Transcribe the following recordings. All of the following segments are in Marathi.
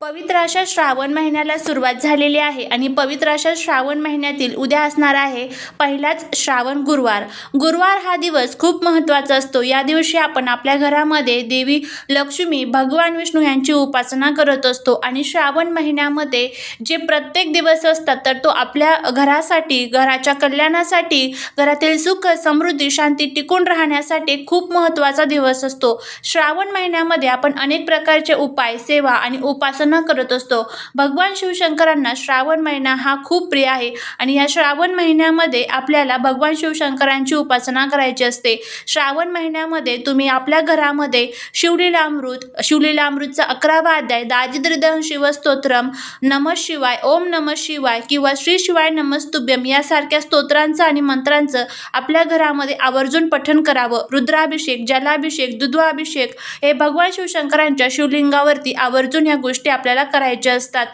पवित्र अशा श्रावण महिन्याला सुरुवात झालेली आहे आणि पवित्र अशा श्रावण महिन्यातील उद्या असणार आहे पहिलाच श्रावण गुरुवार. गुरुवार हा दिवस खूप महत्त्वाचा असतो. या दिवशी आपण आपल्या घरामध्ये देवी लक्ष्मी भगवान विष्णू यांची उपासना करत असतो आणि श्रावण महिन्यामध्ये जे प्रत्येक दिवस असतात तर तो आपल्या घरासाठी घराच्या कल्याणासाठी घरातील सुख समृद्धी शांती टिकून राहण्यासाठी खूप महत्त्वाचा दिवस असतो. श्रावण महिन्यामध्ये आपण अनेक प्रकारचे उपाय सेवा आणि उपासना करत असतो. भगवान शिवशंकरांना श्रावण महिना हा खूप प्रिय आहे. आणि या श्रावण महिन्यामध्ये आपल्याला भगवान शिवशंकरांची उपासना करायची असते. श्रावण महिन्यामध्ये तुम्ही आपल्या घरामध्ये शिवलीलामृत शिवलीलामृतचा अकरावा अध्याय दारिद्र्यदहन शिवस्तोत्रम नम शिवाय ओम नम शिवाय किंवा श्री शिवाय नमस्तुभ्यम यासारख्या स्तोत्रांचं आणि मंत्रांचं आपल्या घरामध्ये आवर्जून पठण करावं. रुद्राभिषेक जलाभिषेक दुधवाभिषेक हे भगवान शिवशंकरांच्या शिवलिंगावरती आवर्जून या गोष्टी आपल्याला करायच्या असतात.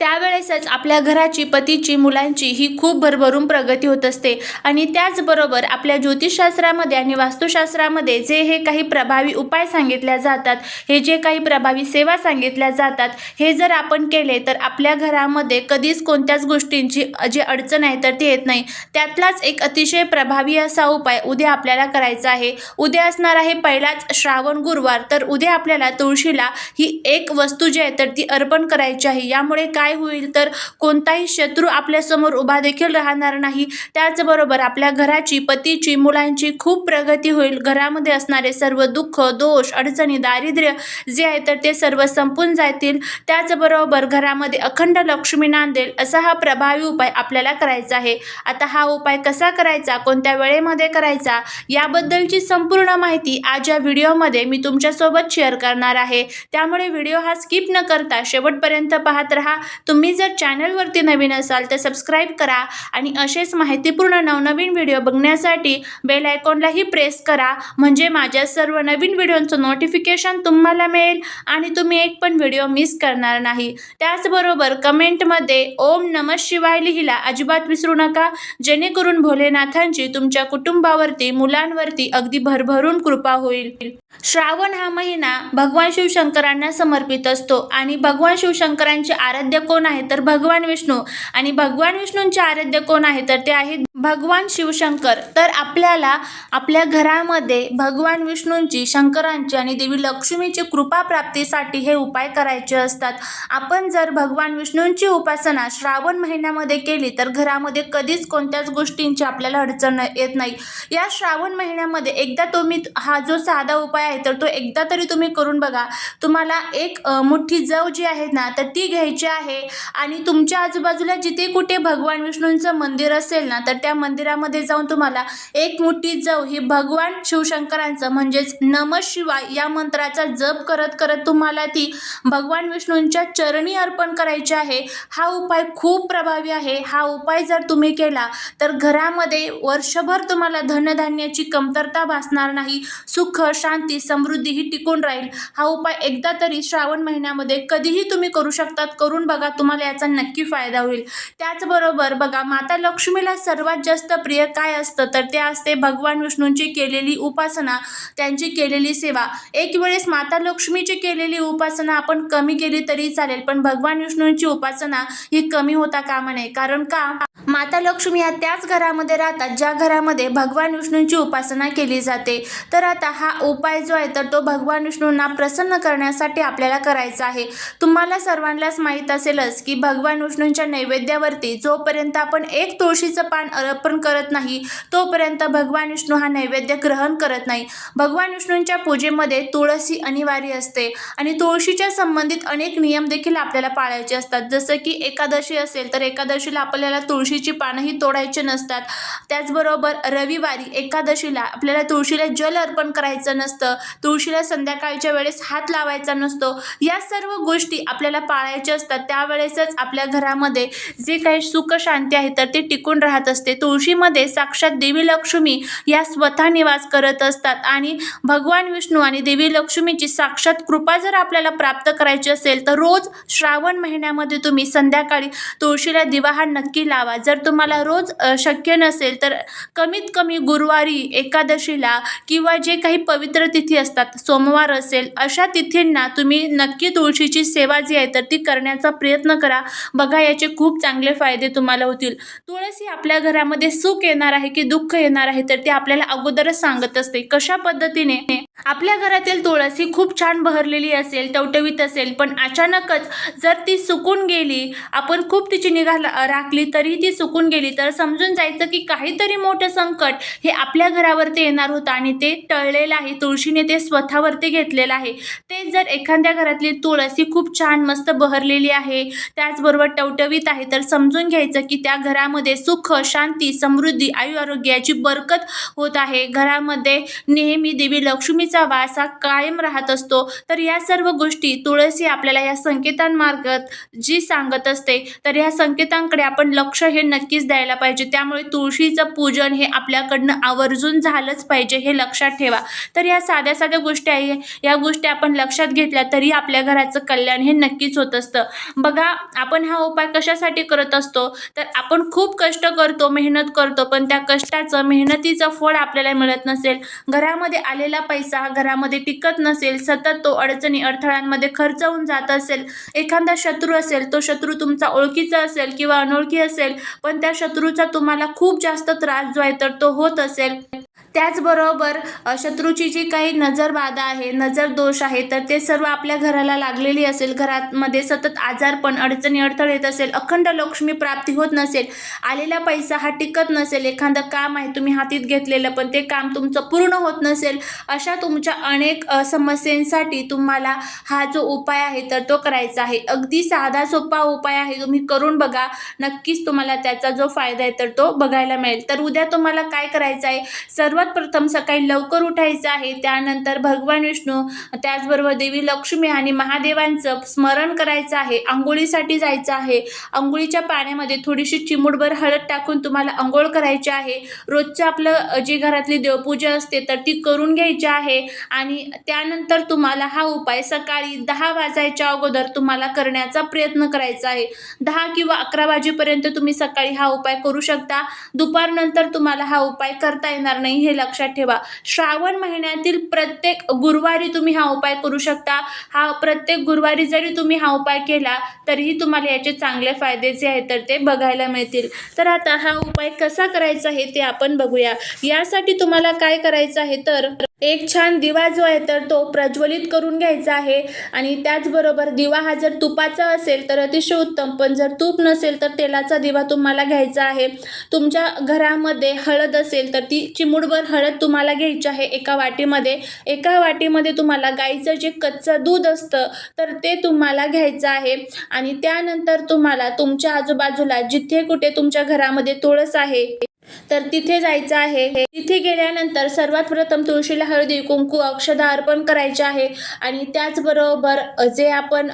त्यावेळेसच आपल्या घराची पतीची मुलांची ही खूप भरभरून प्रगती होत असते. आणि त्याचबरोबर आपल्या ज्योतिषशास्त्रामध्ये आणि वास्तुशास्त्रामध्ये जे हे काही प्रभावी उपाय सांगितल्या जातात हे जे काही प्रभावी सेवा सांगितल्या जातात हे जर आपण केले तर आपल्या घरामध्ये कधीच कोणत्याच गोष्टींची जी अडचण आहे तर ती येत नाही. त्यातलाच एक अतिशय प्रभावी असा उपाय उद्या आपल्याला करायचा आहे. उद्या असणार आहे पहिलाच श्रावण गुरुवार तर उद्या आपल्याला तुळशीला ही एक वस्तू जी आहे तर ती अर्पण करायची आहे. यामुळे काय काय होईल? तर कोणताही शत्रू आपल्यासमोर उभा देखील राहणार नाही. त्याचबरोबर आपल्या घराची पतीची मुलांची खूप प्रगती होईल. घरामध्ये असणारे सर्व दुःख दोष अडचणी दारिद्र्य जे आहे तर ते सर्व संपून जातील. त्याचबरोबर घरामध्ये अखंड लक्ष्मी नांदेल असा हा प्रभावी उपाय आपल्याला करायचा आहे. आता हा उपाय कसा करायचा? कोणत्या वेळेमध्ये करायचा? याबद्दलची संपूर्ण माहिती आज या व्हिडिओमध्ये मी तुमच्यासोबत शेअर करणार आहे. त्यामुळे व्हिडिओ हा स्किप न करता शेवटपर्यंत पाहत रहा. तुम्ही जर चॅनलवरती नवीन असाल तर सबस्क्राईब करा आणि असेच माहितीपूर्ण नवनवीन व्हिडिओ बघण्यासाठी बेल आयकॉनलाही प्रेस करा. म्हणजे माझ्या सर्व नवीन व्हिडिओंचं नोटिफिकेशन तुम्हाला मिळेल आणि तुम्ही एक पण व्हिडिओ मिस करणार नाही. त्याचबरोबर कमेंटमध्ये ओम नम शिवाय लिहिला अजिबात विसरू नका. जेणेकरून भोलेनाथांची तुमच्या कुटुंबावरती मुलांवरती अगदी भरभरून कृपा होईल. श्रावण हा महिना भगवान शिवशंकरांना समर्पित असतो. आणि भगवान शिवशंकरांचे आराध्य कोण आहे? तर भगवान विष्णू. आणि भगवान विष्णूंचे आराध्य कोण आहे? तर ते आहेत भगवान शिवशंकर तर आपल्याला आपल्या घरामध्ये भगवान विष्णूंची शंकरांची आणि देवी लक्ष्मीची कृपा प्राप्तीसाठी हे उपाय करायचे असतात. आपण जर भगवान विष्णूंची उपासना श्रावण महिन्यामध्ये केली तर घरामध्ये कधीच कोणत्याच गोष्टींची आपल्याला अडचण येत नाही. या श्रावण महिन्यामध्ये एकदा तुम्ही हा जो साधा उपाय आहे तर तो एकदा तरी तुम्ही करून बघा. तुम्हाला एक मुठ्ठी जव जी आहे ना तर ती घ्यायची आहे. आणि तुमच्या आजूबाजूला जिथे कुठे भगवान विष्णूंचं मंदिर असेल ना तर त्या त्या मंदिरामध्ये जाऊन तुम्हाला एक मोठी जव ही भगवान शिवशंकरांचं म्हणजेच नम शिवाय या मंत्राचा जप करत करत तुम्हाला ती भगवान विष्णूंच्या चरणी अर्पण करायची आहे. हा उपाय खूप प्रभावी आहे. हा उपाय जर तुम्ही केला तर घरामध्ये वर्षभर तुम्हाला धनधान्याची कमतरता भासणार नाही. सुख शांती समृद्धी ही टिकून राहील. हा उपाय एकदा तरी श्रावण महिन्यामध्ये कधीही तुम्ही करू शकतात. करून बघा तुम्हाला याचा नक्की फायदा होईल. त्याचबरोबर बघा माता लक्ष्मीला सर्वात जास्त प्रिय काय असतं? तर ते असते भगवान विष्णूंची केलेली उपासना त्यांची केलेली सेवा. एक वेळेस माता लक्ष्मीची केलेली उपासना आपण कमी केली तरी चालेल पण भगवान विष्णूंची उपासना ही कमी होता कामा नये. कारण का? माता लक्ष्मी ह्या त्याच घरामध्ये राहतात ज्या घरामध्ये भगवान विष्णूंची उपासना केली जाते. तर आता हा उपाय जो आहे तर तो भगवान विष्णूंना प्रसन्न करण्यासाठी आपल्याला करायचा आहे. तुम्हाला सर्वांनाच माहीत असेलच की भगवान विष्णूंच्या नैवेद्यावरती जोपर्यंत आपण एक तुळशीचं पान अर्पण करत नाही. तोपर्यंत भगवान विष्णू हा नैवेद्य ग्रहण करत नाही. भगवान विष्णूंच्या पूजेमध्ये तुळशी अनिवार्य असते आणि तुळशीच्या संबंधित अनेक नियम देखील आपल्याला पाळायचे असतात. जसं की एकादशी असेल तर एकादशीला आपल्याला तुळशीची पानंही तोडायचे नसतात. त्याचबरोबर रविवारी एकादशीला आपल्याला तुळशीला जल अर्पण करायचं नसतं. नसतं तुळशीला संध्याकाळच्या वेळेस हात लावायचा नसतो. या सर्व गोष्टी आपल्याला पाळायच्या असतात. त्यावेळेसच आपल्या घरामध्ये जे काही सुख शांती आहे तर ते टिकून राहत असते. तुळशीमध्ये साक्षात देवी लक्ष्मी या स्वतः निवास करत असतात. आणि भगवान विष्णू आणि देवी लक्ष्मीची साक्षात कृपा जर आपल्याला प्राप्त करायची असेल तर रोज श्रावण महिन्यामध्ये तुम्ही संध्याकाळी तुळशीला दिवा हा नक्की लावा. जर तुम्हाला रोज शक्य नसेल तर कमीत कमी गुरुवारी एकादशीला किंवा जे काही पवित्र तिथी असतात सोमवार असेल अशा तिथींना तुम्ही नक्की तुळशीची सेवा जी आहे तर ती करण्याचा प्रयत्न करा. बघा याचे खूप चांगले फायदे तुम्हाला होतील. तुळस ही आपल्या घरामध्ये सुख येणार आहे की दुःख येणार आहे तर ते आपल्याला अगोदरच सांगत असते. कशा पद्धतीने? आपल्या घरातील तुळस ही खूप छान बहरलेली असेल टवटवीत असेल पण अचानकच जर ती सुकून गेली आपण खूप तिची निगा राखली तरी ती सुकून गेली तर समजून जायचं की काहीतरी मोठं संकट हे आपल्या घरावरती येणार होतं आणि ते टळलेलं आहे. तुळशीने ते स्वतःवरती घेतलेलं आहे. ते जर एखाद्या घरातली तुळस ही खूप छान मस्त बहरलेली आहे त्याचबरोबर टवटवीत आहे तर समजून घ्यायचं की त्या घरामध्ये सुख शांत समृद्धी आयु आरोग्याची बरकत होत आहे. घरामध्ये नेहमी देवी लक्ष्मीचा वास हा कायम राहत असतो. तर या सर्व गोष्टी तुळसी आपल्याला या संकेतांमार्गत जी सांगत असते तर या संकेतांकडे आपण लक्ष हे नक्कीच द्यायला पाहिजे. त्यामुळे तुळशीचं पूजन हे आपल्याकडनं आवर्जून झालंच पाहिजे हे लक्षात ठेवा. तर या साध्या साध्या गोष्टी आहे. या गोष्टी आपण लक्षात घेतल्या तरी आपल्या घराचं कल्याण हे नक्कीच होत असतं. बघा आपण हा उपाय कशासाठी करत असतो? तर आपण खूप कष्ट करतो मेहनत करतो पण त्या कष्टाचं मेहनतीचं फळ आपल्याला मिळत नसेल. घरामध्ये आलेला पैसा घरामध्ये टिकत नसेल सतत तो अडचणी अडथळ्यांमध्ये खर्च होऊन जात असेल एखादा शत्रू असेल तो शत्रू तुमचा ओळखीचा असेल किंवा अनोळखी असेल पण त्या शत्रूचा तुम्हाला खूप जास्त त्रास जो आहे तर तो होत असेल. त्याचबरोबर शत्रूची जी काही नजरबाधा आहे नजर दोष आहे तर ते सर्व आपल्या घराला लागलेली असेल. घरामध्ये सतत आजारपण अडचणी अडथळे येत असेल. अखंड लक्ष्मी प्राप्ती होत नसेल. आलेला पैसा हा टिकत नसेल एखादं काम आहे तुम्ही हातीत घेतलेलं पण ते काम तुमचं पूर्ण होत नसेल अशा तुमच्या अनेक समस्यांसाठी तुम्हाला हा जो उपाय आहे तर तो करायचा आहे. अगदी साधा सोपा उपाय आहे तुम्ही करून बघा. नक्कीच तुम्हाला त्याचा जो फायदा आहे तर तो बघायला मिळेल. तर उद्या तुम्हाला काय करायचं आहे? सर्वात प्रथम सकाळी लवकर उठायचं आहे त्यानंतर भगवान विष्णू त्याचबरोबर देवी लक्ष्मी आणि महादेवांचं स्मरण करायचं आहे. आंघोळीसाठी जायचं आहे. आंघोळीच्या पाण्यामध्ये थोडीशी चिमूटभर हळद टाकून तुम्हाला तुम्हाला आंघोळ करायची आहे रोजचं आपलं जी घरातली देवपूजा असते तर ती करून घ्यायची आहे. आणि त्यानंतर तुम्हाला हा उपाय सकाळी दहा वाजायच्या अगोदर तुम्हाला करण्याचा प्रयत्न करायचा आहे. दहा किंवा अकरा वाजेपर्यंत तुम्ही सकाळी हा उपाय करू शकता. दुपारनंतर तुम्हाला हा उपाय करता येणार नाही हे लक्षात ठेवा. श्रावण महिन्यातील प्रत्येक गुरुवारी तुम्ही हा उपाय करू शकता. हा प्रत्येक गुरुवारी जरी तुम्ही हा उपाय केला तरीही तुम्हाला याचे चांगले फायदे जे आहेत तर ते बघायला मिळतील. तर आता हा उपाय कसा करायचा आहे ते आपण बघूया. यासाठी तुम्हाला काय करायचं आहे तर एक छान दिवा जो आहे तर तो प्रज्वलित करून घ्यायचा आहे. आणि त्याचबरोबर दिवा हा जर तुपाचा असेल तर अतिशय उत्तम. पण जर तूप नसेल तर तेलाचा दिवा तुम्हाला घ्यायचा आहे. तुमच्या घरामध्ये हळद असेल तर ती चिमुडभर हळद तुम्हाला घ्यायची आहे एका वाटीमध्ये. एका वाटीमध्ये तुम्हाला गाईचं जे कच्चं दूध असतं तर ते तुम्हाला घ्यायचं आहे. आणि त्यानंतर तुम्हाला तुमच्या आजूबाजूला जिथे कुठे तुमच्या घरामध्ये तुळस आहे तर तिथे जायचं आहे. तिथे गेल्यानंतर सर्वात प्रथम तुळशीला हळदी कुंकू अक्षदा अर्पण करायचे आहे. आणि त्याचबरोबर जे आपण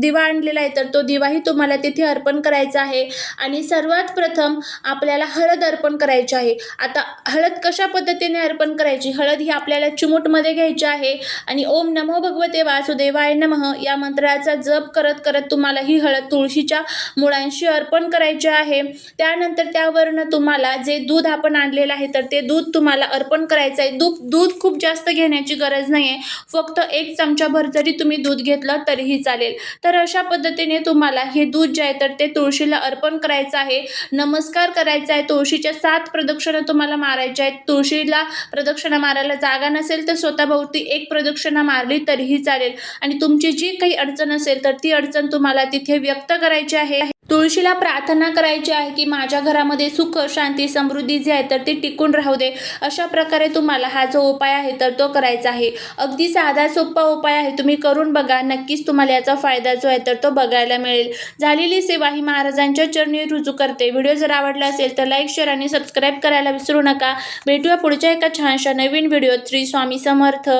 दिवा आणलेला आहे तर तो दिवाही तुम्हाला तिथे अर्पण करायचा आहे. आणि सर्वात प्रथम आपल्याला हळद अर्पण करायची आहे. आता हळद कशा पद्धतीने अर्पण करायची? हळद ही आपल्याला चिमूटमध्ये घ्यायची आहे. आणि ओम नमो भगवते वासुदेवाय नमः या मंत्राचा जप करत करत तुम्हाला ही हळद तुळशीच्या मुळांशी अर्पण करायची आहे. त्यानंतर त्यावरनं तुम्हाला जे दूध आपण आणलेलं आहे तर ते दूध तुम्हाला अर्पण करायचं आहे. दूध दूध खूप जास्त घेण्याची गरज नाही आहे फक्त एक चमचाभर जरी तुम्ही दूध घेतलं तरीही चालेल. तर अशा पद्धतीने तुम्हाला हे दूध जे आहे तर ते तुळशीला अर्पण करायचं आहे. नमस्कार करायचा आहे. तुळशीच्या सात प्रदक्षिणा तुम्हाला मारायच्या आहेत. तुळशीला प्रदक्षिणा मारायला जागा नसेल तर स्वतःभोवती एक प्रदक्षिणा मारली तरीही चालेल. आणि तुमची जी काही अडचण असेल तर ती अडचण तुम्हाला तिथे व्यक्त करायची आहे. तुळशीला प्रार्थना करायची आहे की माझ्या घरामध्ये सुख शांती समृद्धी जी आहे तर ती टिकून राहू दे. अशा प्रकारे तुम्हाला हा जो उपाय आहे तर तो करायचा आहे. अगदी साधा सोपा उपाय आहे. तुम्ही करून बघा. नक्कीच तुम्हाला याचा फायदा जो आहे तर तो बघायला मिळेल. झालेली सेवा ही महाराजांच्या चरणी रुजू करते. व्हिडिओ जर आवडला असेल तर लाईक शेअर आणि सबस्क्राईब करायला विसरू नका. भेटूया पुढच्या एका छानशा नवीन व्हिडिओ श्री स्वामी समर्थ.